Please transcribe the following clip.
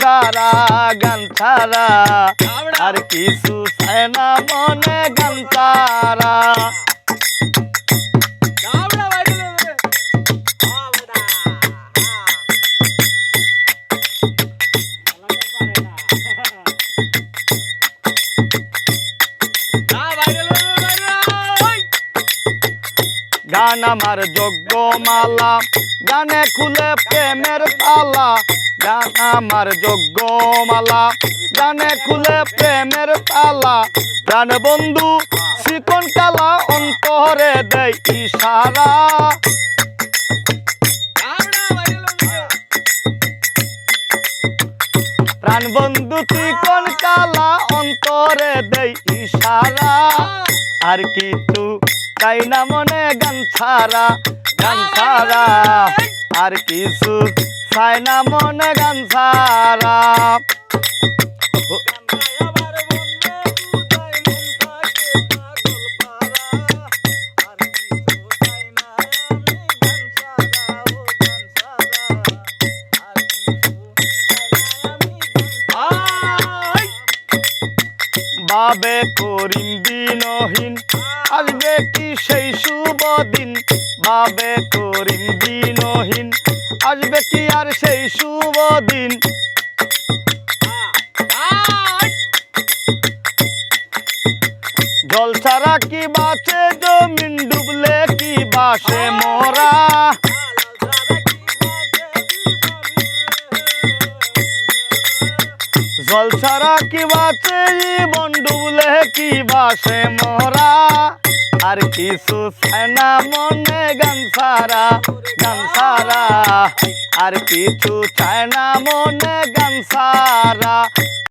ছাড়া গান ছাড়া। আর কিছু না মনে গান ছাড়া। গান আমার যোগ্য মালা গানে খুলে প্রেমের তালা। গান আমার যোগ্য মালা গানে খুলে প্রেমের তালা। গান বন্ধু, শিকন কালা অন্তরে দেয় ইশারা। প্রাণ বন্ধু চিকন কালা অন্তরে দেয় ইশারা। আর কিছু চাই না মনে গান ছাড়া গান ছাড়া আর কিছু চাই না মনে গান ছাড়া। বাবে করিম দিনহীন আসবে কি সেই শুভ দিন? বাবে করিম দিনহীন আসবে কি আর সেই শুভ দিন? জল ছাড়া কি বাঁচে, জমিন ডুবলে কি বাসে? জল ছাড়া কি বাঁচে জীবন? ডুবলে কি বাসে মোরা? আর কিছু সেনা মনে গান সারা গান সারা আর কিছু চায় না মনে গান সারা